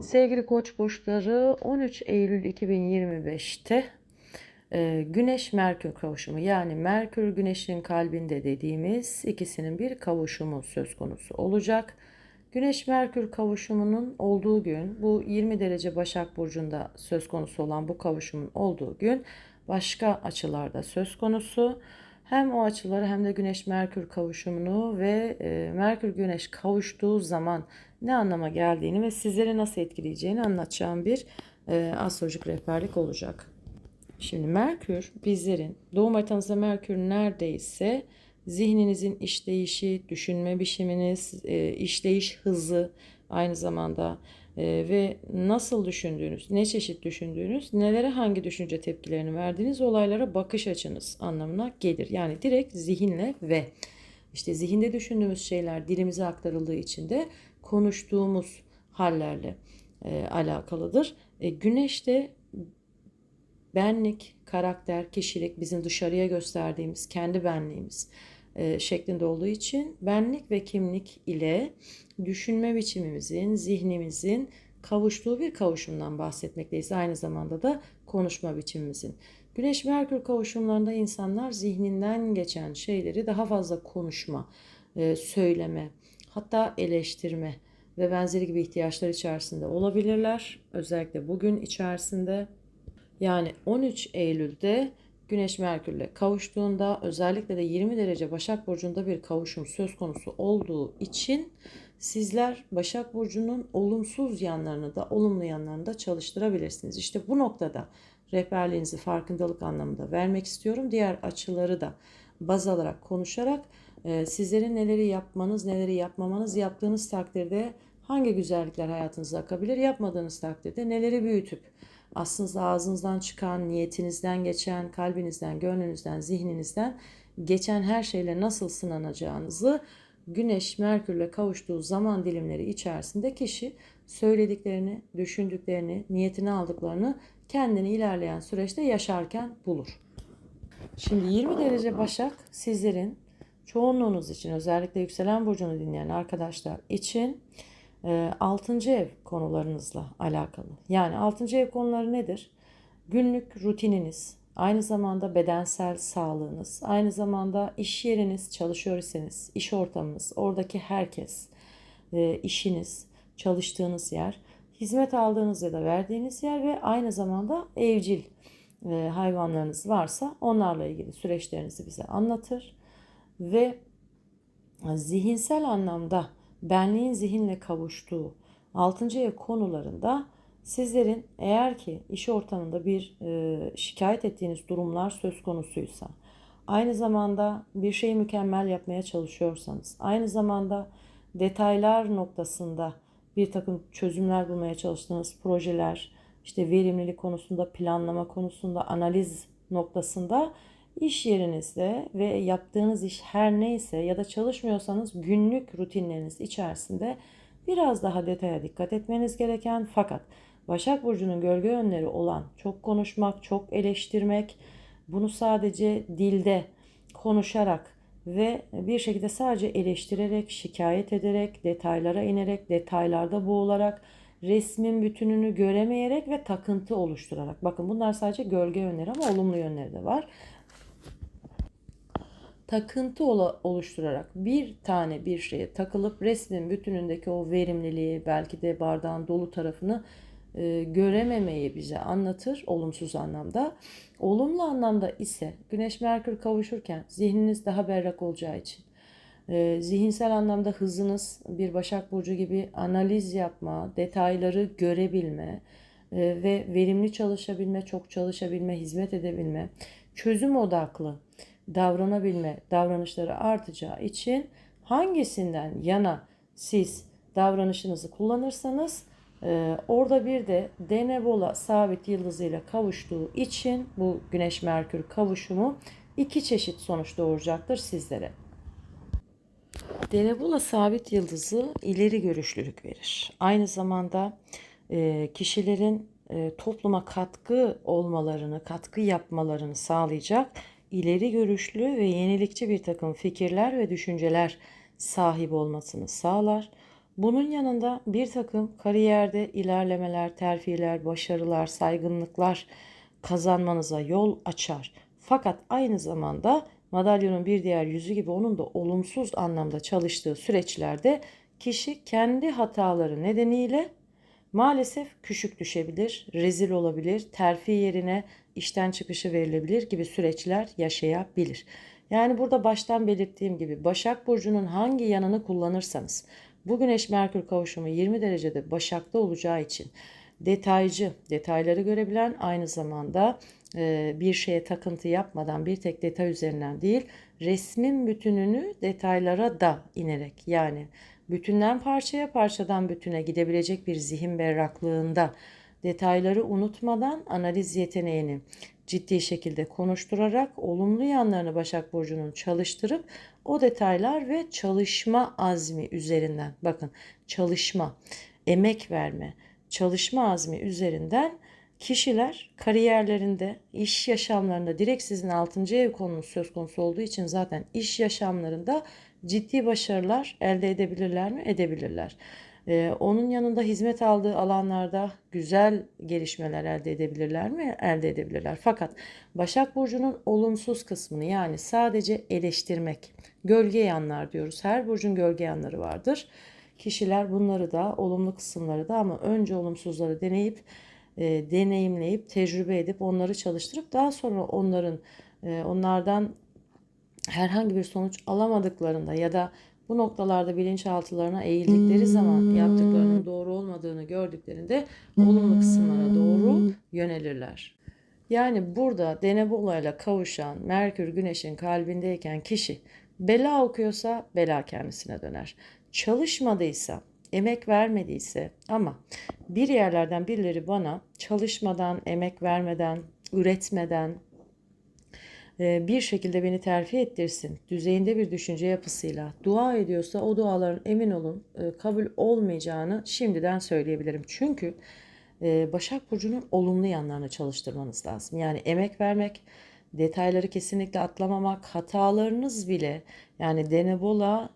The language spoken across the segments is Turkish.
Sevgili Koç burçları 13 Eylül 2025'te e, Güneş Merkür kavuşumu yani Merkür Güneş'in kalbinde dediğimiz ikisinin bir kavuşumu söz konusu olacak. Güneş Merkür kavuşumunun olduğu gün bu 20 derece Başak burcunda söz konusu olan bu kavuşumun olduğu gün başka açılarda söz konusu. Hem o açıları hem de Güneş Merkür kavuşumunu ve e, Merkür Güneş kavuştuğu zaman ne anlama geldiğini ve sizleri nasıl etkileyeceğini anlatacağım bir e, astrolojik rehberlik olacak. Şimdi Merkür bizlerin doğum haritanızda Merkür neredeyse zihninizin işleyişi, düşünme biçiminiz, e, işleyiş hızı aynı zamanda ve nasıl düşündüğünüz, ne çeşit düşündüğünüz, nelere hangi düşünce tepkilerini verdiğiniz olaylara bakış açınız anlamına gelir. Yani direkt zihinle ve işte zihinde düşündüğümüz şeyler dilimize aktarıldığı için de konuştuğumuz hallerle e, alakalıdır. E, güneş de benlik, karakter, kişilik bizim dışarıya gösterdiğimiz kendi benliğimiz şeklinde olduğu için benlik ve kimlik ile düşünme biçimimizin, zihnimizin kavuştuğu bir kavuşumdan bahsetmekteyiz. Aynı zamanda da konuşma biçimimizin. Güneş Merkür kavuşumlarında insanlar zihninden geçen şeyleri daha fazla konuşma, e, söyleme, hatta eleştirme ve benzeri gibi ihtiyaçlar içerisinde olabilirler. Özellikle bugün içerisinde yani 13 Eylül'de Güneş Merkür'le kavuştuğunda özellikle de 20 derece Başak Burcu'nda bir kavuşum söz konusu olduğu için sizler Başak Burcu'nun olumsuz yanlarını da olumlu yanlarını da çalıştırabilirsiniz. İşte bu noktada rehberliğinizi farkındalık anlamında vermek istiyorum. Diğer açıları da baz alarak konuşarak e, sizlerin neleri yapmanız, neleri yapmamanız, yaptığınız takdirde hangi güzellikler hayatınıza akabilir, yapmadığınız takdirde neleri büyütüp aslında ağzınızdan çıkan, niyetinizden geçen, kalbinizden, gönlünüzden, zihninizden geçen her şeyle nasıl sınanacağınızı Güneş Merkürle kavuştuğu zaman dilimleri içerisinde kişi söylediklerini, düşündüklerini, niyetini aldıklarını kendini ilerleyen süreçte yaşarken bulur. Şimdi 20 derece Başak sizlerin çoğunluğunuz için özellikle yükselen burcunu dinleyen arkadaşlar için 6. ev konularınızla alakalı. Yani 6. ev konuları nedir? Günlük rutininiz, aynı zamanda bedensel sağlığınız, aynı zamanda iş yeriniz, çalışıyor iseniz, iş ortamınız, oradaki herkes, işiniz, çalıştığınız yer, hizmet aldığınız ya da verdiğiniz yer ve aynı zamanda evcil hayvanlarınız varsa onlarla ilgili süreçlerinizi bize anlatır ve zihinsel anlamda benliğin zihinle kavuştuğu 6. ev konularında sizlerin eğer ki iş ortamında bir e, şikayet ettiğiniz durumlar söz konusuysa, aynı zamanda bir şeyi mükemmel yapmaya çalışıyorsanız, aynı zamanda detaylar noktasında bir takım çözümler bulmaya çalıştığınız projeler, işte verimlilik konusunda, planlama konusunda, analiz noktasında İş yerinizde ve yaptığınız iş her neyse ya da çalışmıyorsanız günlük rutinleriniz içerisinde biraz daha detaya dikkat etmeniz gereken fakat Başak Burcu'nun gölge yönleri olan çok konuşmak, çok eleştirmek, bunu sadece dilde konuşarak ve bir şekilde sadece eleştirerek, şikayet ederek, detaylara inerek, detaylarda boğularak, resmin bütününü göremeyerek ve takıntı oluşturarak. Bakın bunlar sadece gölge yönleri ama olumlu yönleri de var takıntı oluşturarak bir tane bir şeye takılıp resmin bütünündeki o verimliliği belki de bardağın dolu tarafını e, görememeyi bize anlatır olumsuz anlamda. Olumlu anlamda ise Güneş Merkür kavuşurken zihniniz daha berrak olacağı için e, zihinsel anlamda hızınız bir Başak Burcu gibi analiz yapma, detayları görebilme e, ve verimli çalışabilme, çok çalışabilme, hizmet edebilme, çözüm odaklı davranabilme davranışları artacağı için hangisinden yana siz davranışınızı kullanırsanız e, orada bir de Denebola sabit yıldızıyla kavuştuğu için bu Güneş Merkür kavuşumu iki çeşit sonuç doğuracaktır sizlere. Denebola sabit yıldızı ileri görüşlülük verir. Aynı zamanda e, kişilerin e, topluma katkı olmalarını, katkı yapmalarını sağlayacak ileri görüşlü ve yenilikçi bir takım fikirler ve düşünceler sahip olmasını sağlar. Bunun yanında bir takım kariyerde ilerlemeler, terfiler, başarılar, saygınlıklar kazanmanıza yol açar. Fakat aynı zamanda madalyonun bir diğer yüzü gibi onun da olumsuz anlamda çalıştığı süreçlerde kişi kendi hataları nedeniyle maalesef küçük düşebilir, rezil olabilir, terfi yerine işten çıkışı verilebilir gibi süreçler yaşayabilir. Yani burada baştan belirttiğim gibi Başak Burcu'nun hangi yanını kullanırsanız bu Güneş Merkür kavuşumu 20 derecede Başak'ta olacağı için detaycı, detayları görebilen aynı zamanda e, bir şeye takıntı yapmadan bir tek detay üzerinden değil resmin bütününü detaylara da inerek yani bütünden parçaya parçadan bütüne gidebilecek bir zihin berraklığında detayları unutmadan analiz yeteneğini ciddi şekilde konuşturarak olumlu yanlarını Başak Burcu'nun çalıştırıp o detaylar ve çalışma azmi üzerinden bakın çalışma, emek verme, çalışma azmi üzerinden kişiler kariyerlerinde, iş yaşamlarında direkt sizin 6. ev konunuz söz konusu olduğu için zaten iş yaşamlarında ciddi başarılar elde edebilirler mi? Edebilirler. Ee, onun yanında hizmet aldığı alanlarda güzel gelişmeler elde edebilirler mi? Elde edebilirler. Fakat Başak Burcu'nun olumsuz kısmını yani sadece eleştirmek, gölge yanlar diyoruz. Her burcun gölge yanları vardır. Kişiler bunları da olumlu kısımları da ama önce olumsuzları deneyip e, deneyimleyip tecrübe edip onları çalıştırıp daha sonra onların e, onlardan herhangi bir sonuç alamadıklarında ya da bu noktalarda bilinçaltılarına eğildikleri zaman yaptıklarının doğru olmadığını gördüklerinde olumlu kısımlara doğru yönelirler. Yani burada Denebola ile kavuşan Merkür Güneş'in kalbindeyken kişi bela okuyorsa bela kendisine döner. Çalışmadıysa, emek vermediyse ama bir yerlerden birileri bana çalışmadan, emek vermeden, üretmeden, bir şekilde beni terfi ettirsin düzeyinde bir düşünce yapısıyla dua ediyorsa o duaların emin olun e, kabul olmayacağını şimdiden söyleyebilirim. Çünkü e, Başak Burcu'nun olumlu yanlarını çalıştırmanız lazım. Yani emek vermek, detayları kesinlikle atlamamak, hatalarınız bile yani Denebola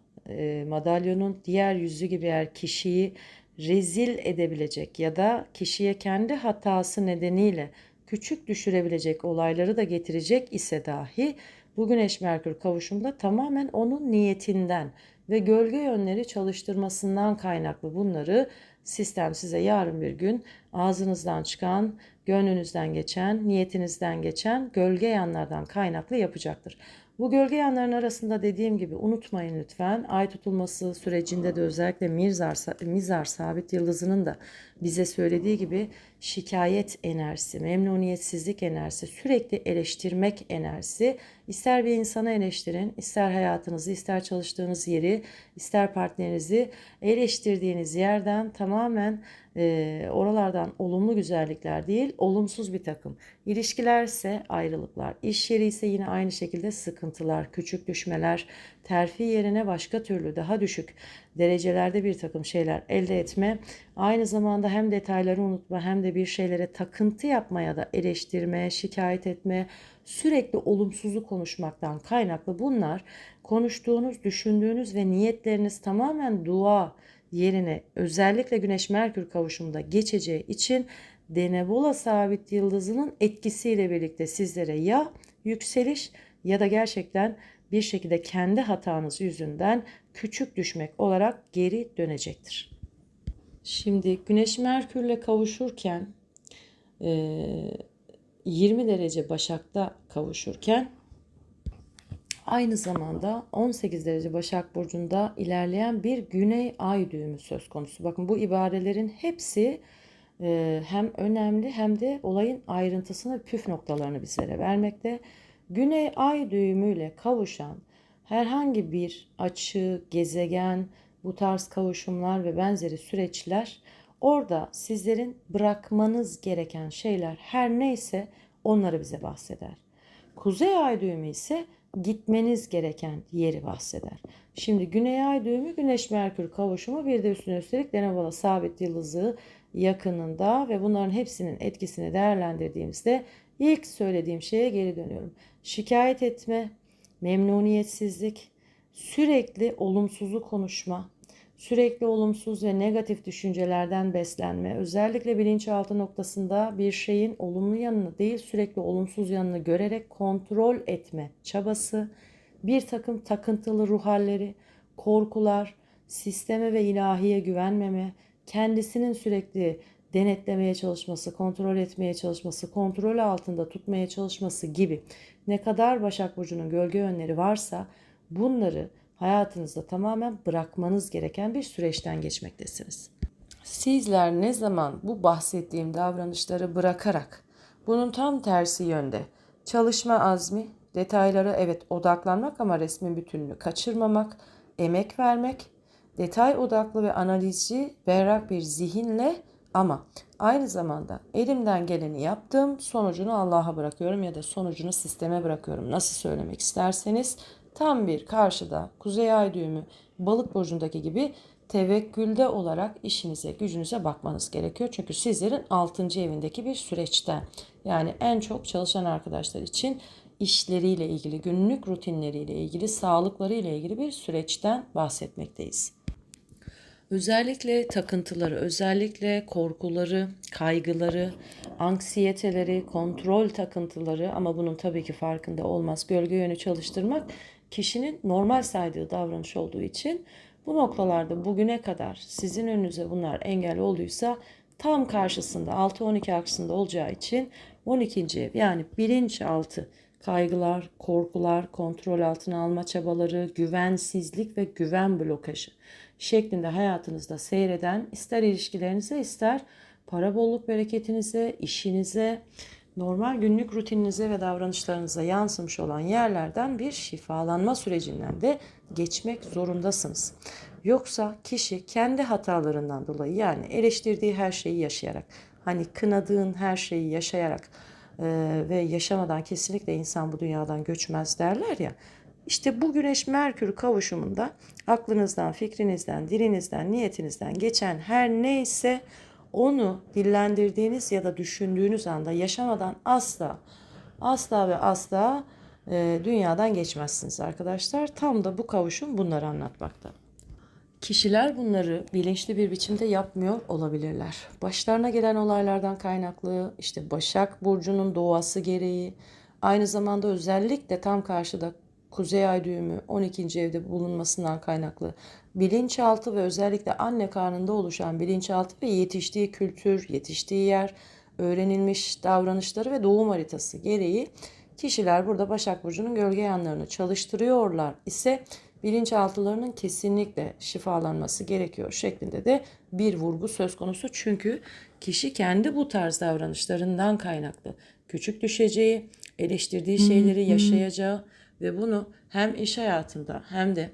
madalyonun diğer yüzü gibi eğer kişiyi rezil edebilecek ya da kişiye kendi hatası nedeniyle küçük düşürebilecek olayları da getirecek ise dahi bu Güneş Merkür kavuşumda tamamen onun niyetinden ve gölge yönleri çalıştırmasından kaynaklı bunları sistem size yarın bir gün ağzınızdan çıkan, gönlünüzden geçen, niyetinizden geçen gölge yanlardan kaynaklı yapacaktır. Bu gölge yanların arasında dediğim gibi unutmayın lütfen. Ay tutulması sürecinde de özellikle Mizar, Mizar sabit yıldızının da bize söylediği gibi şikayet enerjisi, memnuniyetsizlik enerjisi, sürekli eleştirmek enerjisi. İster bir insana eleştirin, ister hayatınızı, ister çalıştığınız yeri, ister partnerinizi eleştirdiğiniz yerden tamamen e, oralardan olumlu güzellikler değil, olumsuz bir takım. İlişkilerse ayrılıklar, iş yeri ise yine aynı şekilde sıkıntılar, küçük düşmeler, terfi yerine başka türlü daha düşük derecelerde bir takım şeyler elde etme, aynı zamanda hem detayları unutma hem de bir şeylere takıntı yapmaya da eleştirme, şikayet etme, sürekli olumsuzu konuşmaktan kaynaklı bunlar konuştuğunuz, düşündüğünüz ve niyetleriniz tamamen dua yerine özellikle Güneş Merkür kavuşumunda geçeceği için Denebola sabit yıldızının etkisiyle birlikte sizlere ya yükseliş ya da gerçekten bir şekilde kendi hatanız yüzünden küçük düşmek olarak geri dönecektir. Şimdi Güneş Merkürle kavuşurken 20 derece Başak'ta kavuşurken aynı zamanda 18 derece Başak Burcu'nda ilerleyen bir Güney Ay düğümü söz konusu. Bakın bu ibarelerin hepsi hem önemli hem de olayın ayrıntısını püf noktalarını bizlere vermekte. Güney ay düğümüyle kavuşan herhangi bir açı, gezegen, bu tarz kavuşumlar ve benzeri süreçler orada sizlerin bırakmanız gereken şeyler her neyse onları bize bahseder. Kuzey ay düğümü ise gitmeniz gereken yeri bahseder. Şimdi Güney Ay düğümü Güneş Merkür kavuşumu bir de üstüne üstelik Denevala sabit yıldızı yakınında ve bunların hepsinin etkisini değerlendirdiğimizde ilk söylediğim şeye geri dönüyorum. Şikayet etme, memnuniyetsizlik, sürekli olumsuzu konuşma, Sürekli olumsuz ve negatif düşüncelerden beslenme, özellikle bilinçaltı noktasında bir şeyin olumlu yanını değil sürekli olumsuz yanını görerek kontrol etme çabası, bir takım takıntılı ruh halleri, korkular, sisteme ve ilahiye güvenmeme, kendisinin sürekli denetlemeye çalışması, kontrol etmeye çalışması, kontrol altında tutmaya çalışması gibi ne kadar Başak Burcu'nun gölge yönleri varsa bunları hayatınızda tamamen bırakmanız gereken bir süreçten geçmektesiniz. Sizler ne zaman bu bahsettiğim davranışları bırakarak bunun tam tersi yönde çalışma azmi, detaylara evet odaklanmak ama resmin bütününü kaçırmamak, emek vermek, detay odaklı ve analizci berrak bir zihinle ama aynı zamanda elimden geleni yaptım, sonucunu Allah'a bırakıyorum ya da sonucunu sisteme bırakıyorum. Nasıl söylemek isterseniz tam bir karşıda Kuzey Ay düğümü balık burcundaki gibi tevekkülde olarak işinize, gücünüze bakmanız gerekiyor. Çünkü sizlerin 6. evindeki bir süreçten yani en çok çalışan arkadaşlar için işleriyle ilgili, günlük rutinleriyle ilgili, sağlıkları ile ilgili bir süreçten bahsetmekteyiz. Özellikle takıntıları, özellikle korkuları, kaygıları, anksiyeteleri, kontrol takıntıları ama bunun tabii ki farkında olmaz. Gölge yönü çalıştırmak kişinin normal saydığı davranış olduğu için bu noktalarda bugüne kadar sizin önünüze bunlar engel olduysa tam karşısında 6-12 aksında olacağı için 12. ev yani bilinçaltı kaygılar, korkular, kontrol altına alma çabaları, güvensizlik ve güven blokajı şeklinde hayatınızda seyreden ister ilişkilerinize ister para bolluk bereketinize, işinize, normal günlük rutininize ve davranışlarınıza yansımış olan yerlerden bir şifalanma sürecinden de geçmek zorundasınız. Yoksa kişi kendi hatalarından dolayı yani eleştirdiği her şeyi yaşayarak, hani kınadığın her şeyi yaşayarak e, ve yaşamadan kesinlikle insan bu dünyadan göçmez derler ya. İşte bu Güneş Merkür kavuşumunda aklınızdan, fikrinizden, dilinizden, niyetinizden geçen her neyse onu dillendirdiğiniz ya da düşündüğünüz anda yaşamadan asla asla ve asla e, dünyadan geçmezsiniz arkadaşlar. Tam da bu kavuşum bunları anlatmakta. Kişiler bunları bilinçli bir biçimde yapmıyor olabilirler. Başlarına gelen olaylardan kaynaklı, işte Başak Burcu'nun doğası gereği, aynı zamanda özellikle tam karşıda Kuzey Ay düğümü 12. evde bulunmasından kaynaklı bilinçaltı ve özellikle anne karnında oluşan bilinçaltı ve yetiştiği kültür, yetiştiği yer, öğrenilmiş davranışları ve doğum haritası gereği kişiler burada Başak Burcu'nun gölge yanlarını çalıştırıyorlar ise bilinçaltılarının kesinlikle şifalanması gerekiyor şeklinde de bir vurgu söz konusu. Çünkü kişi kendi bu tarz davranışlarından kaynaklı küçük düşeceği, eleştirdiği şeyleri yaşayacağı ve bunu hem iş hayatında hem de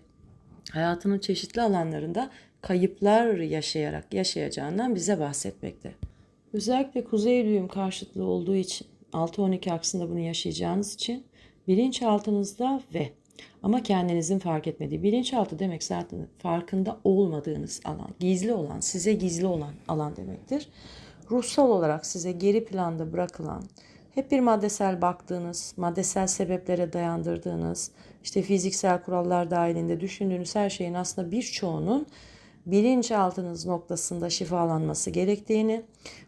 hayatının çeşitli alanlarında kayıplar yaşayarak yaşayacağından bize bahsetmekte. Özellikle kuzey düğüm karşıtlığı olduğu için 6-12 aksında bunu yaşayacağınız için bilinçaltınızda ve ama kendinizin fark etmediği bilinçaltı demek zaten farkında olmadığınız alan, gizli olan, size gizli olan alan demektir. Ruhsal olarak size geri planda bırakılan, hep bir maddesel baktığınız, maddesel sebeplere dayandırdığınız, işte fiziksel kurallar dahilinde düşündüğünüz her şeyin aslında birçoğunun bilinçaltınız noktasında şifalanması gerektiğini,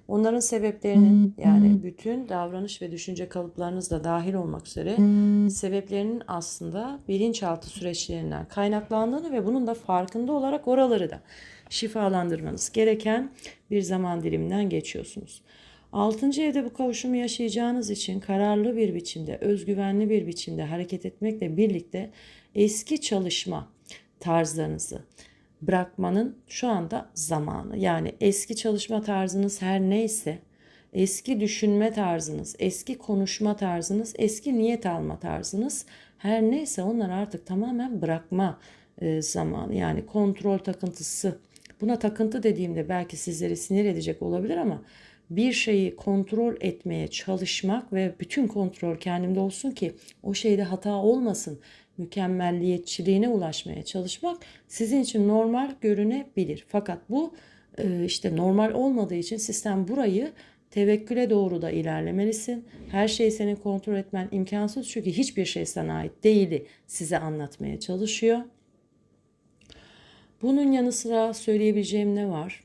onların sebeplerinin yani bütün davranış ve düşünce kalıplarınız da dahil olmak üzere sebeplerinin aslında bilinçaltı süreçlerinden kaynaklandığını ve bunun da farkında olarak oraları da şifalandırmanız gereken bir zaman diliminden geçiyorsunuz. Altıncı evde bu kavuşumu yaşayacağınız için kararlı bir biçimde, özgüvenli bir biçimde hareket etmekle birlikte eski çalışma tarzlarınızı bırakmanın şu anda zamanı. Yani eski çalışma tarzınız her neyse, eski düşünme tarzınız, eski konuşma tarzınız, eski niyet alma tarzınız her neyse onları artık tamamen bırakma e, zamanı. Yani kontrol takıntısı. Buna takıntı dediğimde belki sizleri sinir edecek olabilir ama bir şeyi kontrol etmeye çalışmak ve bütün kontrol kendimde olsun ki o şeyde hata olmasın, mükemmelliyetçiliğine ulaşmaya çalışmak sizin için normal görünebilir. Fakat bu e, işte normal olmadığı için sistem burayı tevekküle doğru da ilerlemelisin. Her şeyi senin kontrol etmen imkansız çünkü hiçbir şey sana ait değili size anlatmaya çalışıyor. Bunun yanı sıra söyleyebileceğim ne var?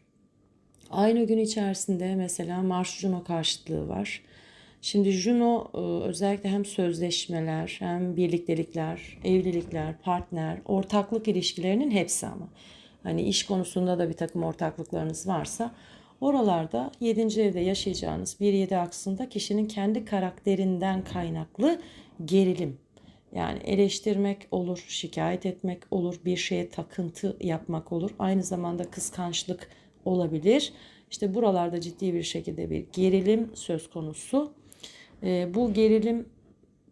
Aynı gün içerisinde mesela Mars Juno karşıtlığı var. Şimdi Juno e, özellikle hem sözleşmeler hem birliktelikler, evlilikler, partner, ortaklık ilişkilerinin hepsi ama. Hani iş konusunda da bir takım ortaklıklarınız varsa oralarda 7. evde yaşayacağınız 1-7 aksında kişinin kendi karakterinden kaynaklı gerilim. Yani eleştirmek olur, şikayet etmek olur, bir şeye takıntı yapmak olur. Aynı zamanda kıskançlık olabilir. İşte buralarda ciddi bir şekilde bir gerilim söz konusu. E, bu gerilim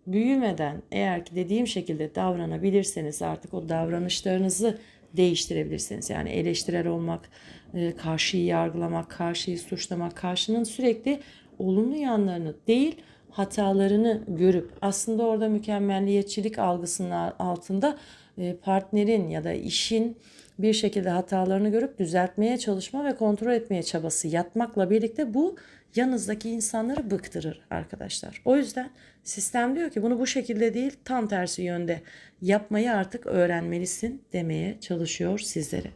büyümeden eğer ki dediğim şekilde davranabilirseniz artık o davranışlarınızı değiştirebilirsiniz. Yani eleştirel olmak, e, karşıyı yargılamak, karşıyı suçlamak, karşının sürekli olumlu yanlarını değil hatalarını görüp aslında orada mükemmelliyetçilik algısının altında partnerin ya da işin bir şekilde hatalarını görüp düzeltmeye çalışma ve kontrol etmeye çabası yatmakla birlikte bu yanınızdaki insanları bıktırır arkadaşlar. O yüzden sistem diyor ki bunu bu şekilde değil tam tersi yönde yapmayı artık öğrenmelisin demeye çalışıyor sizlere.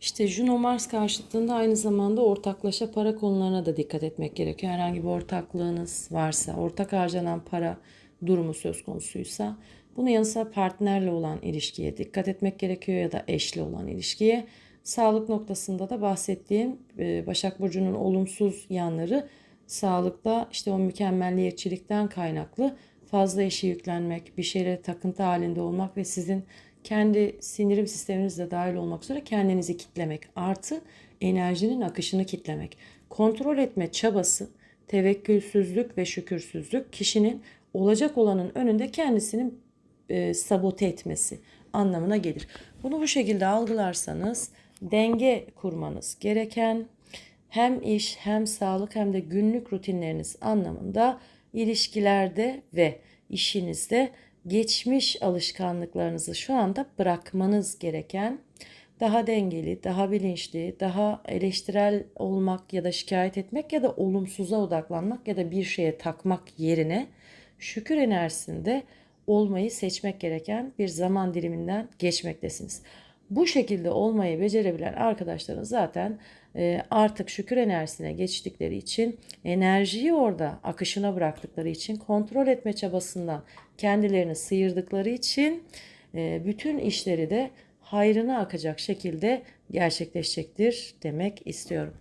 İşte Juno Mars karşıtlığında aynı zamanda ortaklaşa para konularına da dikkat etmek gerekiyor. Herhangi bir ortaklığınız varsa, ortak harcanan para durumu söz konusuysa bunun yanı sıra partnerle olan ilişkiye dikkat etmek gerekiyor ya da eşle olan ilişkiye. Sağlık noktasında da bahsettiğim e, Başak Burcu'nun olumsuz yanları sağlıkta işte o mükemmelliyetçilikten kaynaklı fazla işi yüklenmek, bir şeylere takıntı halinde olmak ve sizin kendi sinirim sisteminizle dahil olmak üzere kendinizi kitlemek artı enerjinin akışını kitlemek. Kontrol etme çabası, tevekkülsüzlük ve şükürsüzlük kişinin olacak olanın önünde kendisini e, sabote etmesi anlamına gelir. Bunu bu şekilde algılarsanız denge kurmanız gereken hem iş hem sağlık hem de günlük rutinleriniz anlamında ilişkilerde ve işinizde geçmiş alışkanlıklarınızı şu anda bırakmanız gereken daha dengeli, daha bilinçli, daha eleştirel olmak ya da şikayet etmek ya da olumsuza odaklanmak ya da bir şeye takmak yerine şükür enerjisinde olmayı seçmek gereken bir zaman diliminden geçmektesiniz. Bu şekilde olmayı becerebilen arkadaşların zaten e, artık şükür enerjisine geçtikleri için enerjiyi orada akışına bıraktıkları için kontrol etme çabasından kendilerini sıyırdıkları için e, bütün işleri de hayrına akacak şekilde gerçekleşecektir demek istiyorum.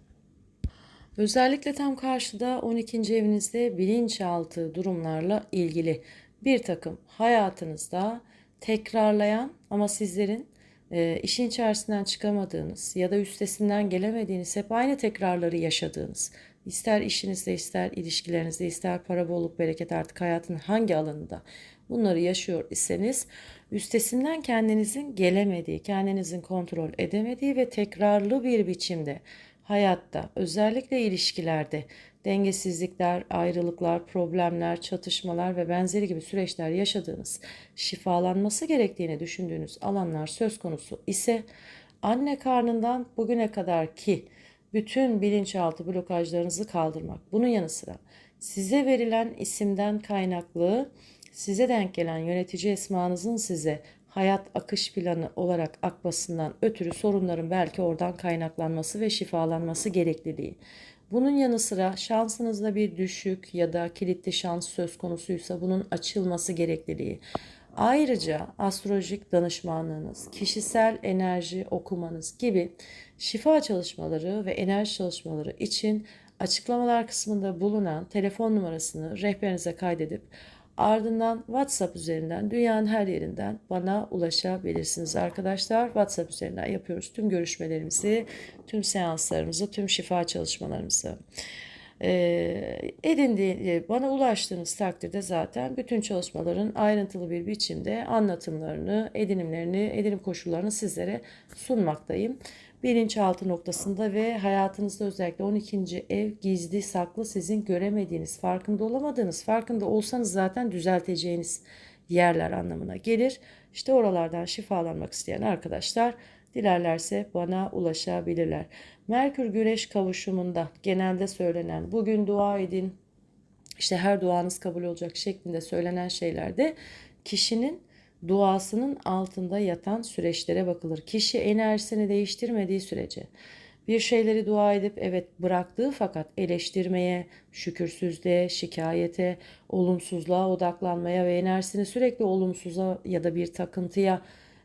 Özellikle tam karşıda 12. evinizde bilinçaltı durumlarla ilgili bir takım hayatınızda tekrarlayan ama sizlerin e, işin içerisinden çıkamadığınız ya da üstesinden gelemediğiniz hep aynı tekrarları yaşadığınız ister işinizde ister ilişkilerinizde ister para bolluk bereket artık hayatın hangi alanında bunları yaşıyor iseniz üstesinden kendinizin gelemediği, kendinizin kontrol edemediği ve tekrarlı bir biçimde hayatta özellikle ilişkilerde dengesizlikler, ayrılıklar, problemler, çatışmalar ve benzeri gibi süreçler yaşadığınız, şifalanması gerektiğini düşündüğünüz alanlar söz konusu ise anne karnından bugüne kadar ki bütün bilinçaltı blokajlarınızı kaldırmak. Bunun yanı sıra size verilen isimden kaynaklı size denk gelen yönetici esmanızın size hayat akış planı olarak akmasından ötürü sorunların belki oradan kaynaklanması ve şifalanması gerekliliği. Bunun yanı sıra şansınızda bir düşük ya da kilitli şans söz konusuysa bunun açılması gerekliliği. Ayrıca astrolojik danışmanlığınız, kişisel enerji okumanız gibi şifa çalışmaları ve enerji çalışmaları için açıklamalar kısmında bulunan telefon numarasını rehberinize kaydedip Ardından WhatsApp üzerinden dünyanın her yerinden bana ulaşabilirsiniz arkadaşlar. WhatsApp üzerinden yapıyoruz tüm görüşmelerimizi, tüm seanslarımızı, tüm şifa çalışmalarımızı. Ee, edindiği, bana ulaştığınız takdirde zaten bütün çalışmaların ayrıntılı bir biçimde anlatımlarını, edinimlerini, edinim koşullarını sizlere sunmaktayım bilinçaltı noktasında ve hayatınızda özellikle 12. ev gizli saklı sizin göremediğiniz, farkında olamadığınız, farkında olsanız zaten düzelteceğiniz yerler anlamına gelir. İşte oralardan şifalanmak isteyen arkadaşlar dilerlerse bana ulaşabilirler. Merkür Güneş kavuşumunda genelde söylenen bugün dua edin işte her duanız kabul olacak şeklinde söylenen şeylerde kişinin duasının altında yatan süreçlere bakılır. Kişi enerjisini değiştirmediği sürece bir şeyleri dua edip evet bıraktığı fakat eleştirmeye, şükürsüzlüğe, şikayete, olumsuzluğa odaklanmaya ve enerjisini sürekli olumsuza ya da bir takıntıya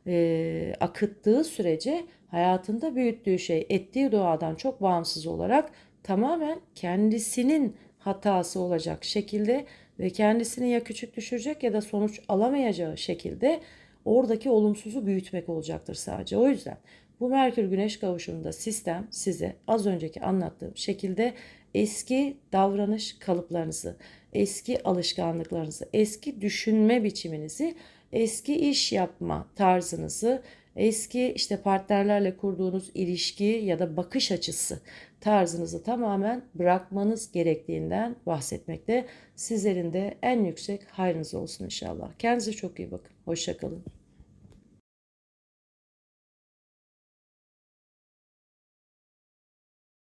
e, akıttığı sürece hayatında büyüttüğü şey ettiği duadan çok bağımsız olarak tamamen kendisinin hatası olacak şekilde ve kendisini ya küçük düşürecek ya da sonuç alamayacağı şekilde oradaki olumsuzu büyütmek olacaktır sadece. O yüzden bu Merkür Güneş kavuşumunda sistem size az önceki anlattığım şekilde eski davranış kalıplarınızı, eski alışkanlıklarınızı, eski düşünme biçiminizi, eski iş yapma tarzınızı, eski işte partnerlerle kurduğunuz ilişki ya da bakış açısı tarzınızı tamamen bırakmanız gerektiğinden bahsetmekte. Sizlerin de en yüksek hayrınız olsun inşallah. Kendinize çok iyi bakın. Hoşçakalın.